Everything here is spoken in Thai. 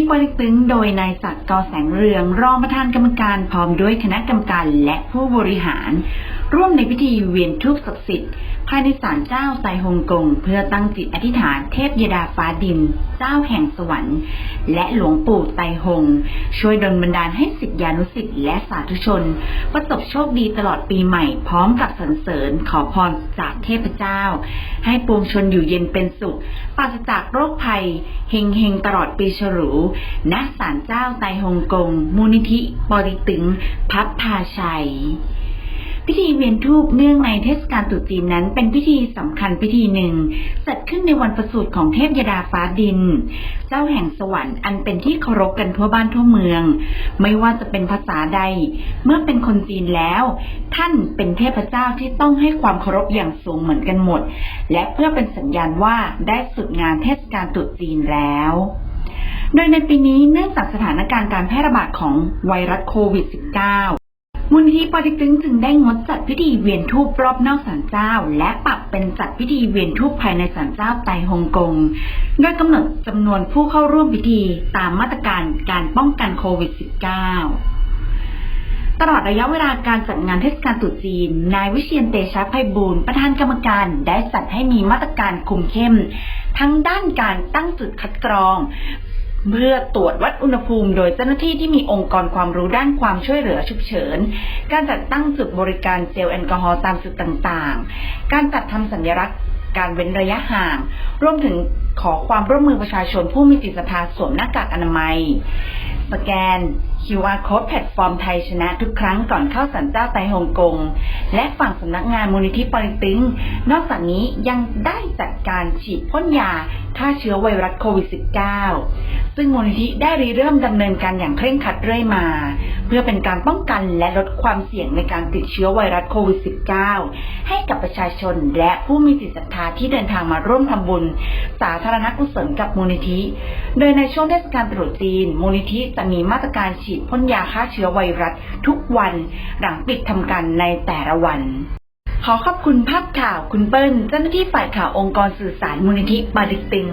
ที่ปริตึงโดยนายศักดิ์กอแสงเรือง รองประธานกรรมการพร้อมด้วยคณะกรรมการและผู้บริหาร ร่วมในพิธีเวียนทุกศักดิ์สิทธิ์ ภายในศาลเจ้าไซฮงกง เพื่อตั้งจิตอธิษฐานเทพยดาฟ้าดิน เจ้าแห่งสวรรค์ และหลวงปู่ไตฮงช่วยดลบันดาลให้สิทธิานุสิทธิ์และสาธุชน ประสบโชคดีตลอดปีใหม่พร้อมกับสรรเสริญขอพรจากเทพเจ้า ให้ปวงชนอยู่เย็นเป็นสุขปราศจากโรคภัยเฮงเฮงตลอดปีฉลูณศาลเจ้าไตฮงกง มูลนิธิปอริตึงพับพาชัย พิธีเวียนทูปเนื่องในเทศกาลตรุษจีนนั้น เป็นพิธีสำคัญพิธีหนึ่งจัดขึ้นในวันประสูติของเทพยดาฟ้าดิน เจ้าแห่งสวรรค์อันเป็นที่เคารพกันทั่วบ้านทั่วเมือง ไม่ว่าจะเป็นภาษาใด เมื่อเป็นคนจีนแล้ว ท่านเป็นเทพเจ้าที่ต้องให้ความเคารพอย่างสูงเหมือนกันหมด และเพื่อเป็นสัญญาณว่าได้สุดงานเทศกาลตรุษจีนแล้วโดยในปีนี้เนื่องจากสถานการณ์การแพร่ระบาดของไวรัสโควิด -19 มูลนิธิปอเติกตึงจึงได้งดจัดพิธีเวียนทูปรอบนอกศาลเจ้า และปรับเป็นจัดพิธีเวียนทูปภายในศาลเจ้าไตฮ่องกง โดยกำหนดจำนวนผู้เข้าร่วมพิธีตามมาตรการการป้องกันโควิด -19 ตลอดระยะเวลาการจัดงานเทศกาลตรุษจีน นายวิเชียนเตชะไพบูลประธานกรรมการได้จัดให้มีมาตรการคุมเข้ม ทั้งด้านการตั้งจุดคัดกรอง เพื่อตรวจวัดอุณหภูมิ โดยเจ้าหน้าที่ที่มีองค์กรความรู้ด้านความช่วยเหลือฉุกเฉิน การจัดตั้งจุดบริการเจลแอลกอฮอล์ตามจุดต่างๆ การจัดทำสัญลักษณ์การเว้นระยะห่าง รวมถึงขอความร่วมมือประชาชนผู้มีจิตศรัทธาสวมหน้ากากอนามัย สแกน QR Code แพลตฟอร์มไทยชนะทุกครั้งก่อนเข้าสันเจ้าไตฮ่องกง และฝั่งสำนักงานมูลนิธิปอเติตึง นอกจากนี้ยังได้จัดการฉีดพ่นยาฆ่าเชื้อไวรัสโควิด -19 ซึ่งมูลนิธิได้ริเริ่มดำเนินการอย่างเคร่งครัดเรื่อยมา พื่อเป็นการป้องกันและลดความเสี่ยงในการติดเชื้อไวรัสโควิด -19 ให้กับประชาชนและผู้มีจิตศรัทธาที่เดินทางมาร่วมทำบุญ สาธารณกุศลกับมูลนิธิ โดยในช่วงเทศกาลตรุษจีน มูลนิธิจะมีมาตรการฉีดพ่นยาฆ่าเชื้อไวรัสทุกวันหลังปิดทำการในแต่ละวันขอขอบคุณภาพข่าวคุณเปิ้ลเจ้าหน้าที่ฝ่ายข่าวองค์กรสื่อสารมูลนิธิปาดิกตึง